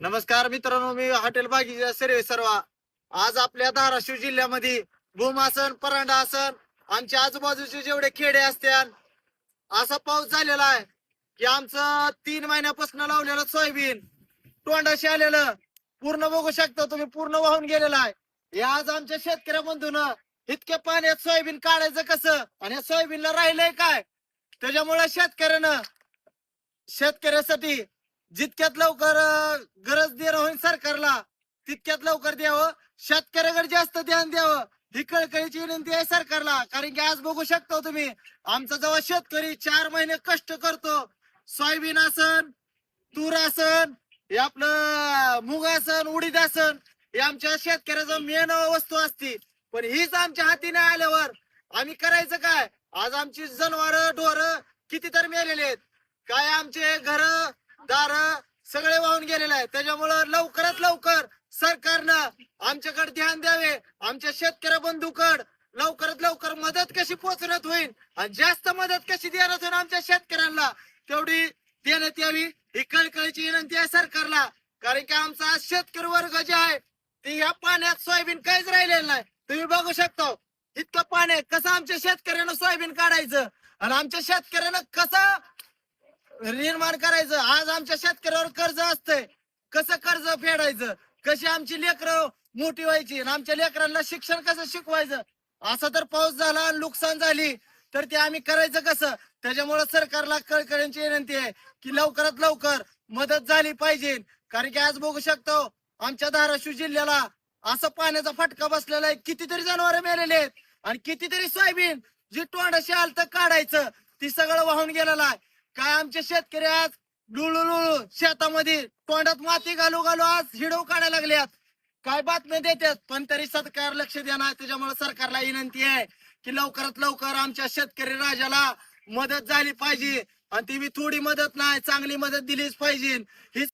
नमस्कार मित्रांनो मी हॉटेल बागीचा सर्वे सर्वा. आज आपल्या धाराशिव जिल्ह्यामध्ये भूमासन परांडा आसन आमच्या आजूबाजूचे जेवढे खेडे असतात असा पाऊस झालेला आहे की आमचं तीन महिन्यापासून लावलेलं सोयाबीन तोंडाशी आलेलं पूर्ण बघू शकता तुम्ही पूर्ण वाहून गेलेलं आहे. हे आज आमच्या शेतकऱ्या बंधून इतक्या पाण्यात सोयाबीन काढायचं कसं? आणि या सोयाबीनला राहिलंय काय? त्याच्यामुळे शेतकऱ्यानं शेतकऱ्यासाठी जितक्यात लवकर अं, गरज देणं होईल सरकारला तितक्यात लवकर द्यावं. शेतकऱ्याकडे जास्त ध्यान द्यावं. ही कळकळीची विनंती आहे सरकारला. कारण की आज बघू शकता हो तुम्ही आमचा जेव्हा शेतकरी चार महिने कष्ट करतो सोयाबीन असन तूर असन हे आपलं मुग असन उडीद असन हे आमच्या शेतकऱ्याचं मेन वस्तू असते. पण हीच आमच्या हाती नाही आल्यावर आम्ही करायचं काय? आज आमची जनावर ढोर किती तर मेलेले आहेत. काय आमचे घर दार सगळे वाहून गेलेले आहेत. त्याच्यामुळं लवकरात लवकर सरकारनं आमच्याकडे ध्यान द्यावे. आमच्या शेतकऱ्या बंधूकड लवकरात लवकर मदत कशी पोहोचण्यात होईल आणि जास्त मदत कशी देण्यात होईल आमच्या शेतकऱ्यांना तेवढी देण्यात यावी. ही कळकळीची विनंती आहे सरकारला. कारण की आमचा आज शेतकरी वर्ग जे आहे ते या पाण्यात सोयाबीन काहीच राहिलेलं नाही. तुम्ही बघू शकता इतकं पाणी आहे. कसं आमच्या शेतकऱ्यानं सोयाबीन काढायचं? आणि आमच्या शेतकऱ्यानं कसं निर्माण करायचं. आज आमच्या शेतकऱ्यावर कर्ज असतंय. कसं कर्ज फेडायचं? कशी आमची लेकरं मोठी व्हायची? आणि आमच्या लेकरांना शिक्षण कसं शिकवायचं? असा तर पाऊस झाला आणि नुकसान झाली. तर ते आम्ही करायचं कसं? त्याच्यामुळे सरकारला कळकळ्यांची विनंती आहे की लवकरात लवकर मदत झाली पाहिजे. कारण की आज बघू शकतो आमच्या धाराशिव जिल्ह्याला असं पाण्याचा फटका बसलेला आहे. कितीतरी जनावर मेलेले आहेत. आणि कितीतरी सोयाबीन जी तोंडाशी आल तर काढायचं ती सगळं वाहून गेलेलं आहे. काय आमचे शेतकरी आज लुळू लुळू शेतामध्ये तोंडात माती घालू घालू आज हिडव काढायला लागल्यात काय बातम्या देतात पण तरी सरकार लक्ष देणार त्याच्यामुळे सरकारला विनंती आहे की लवकरात लवकर आमच्या शेतकरी राजाला मदत झाली पाहिजे. आणि ती थोडी मदत नाही चांगली मदत दिलीच पाहिजे. हीच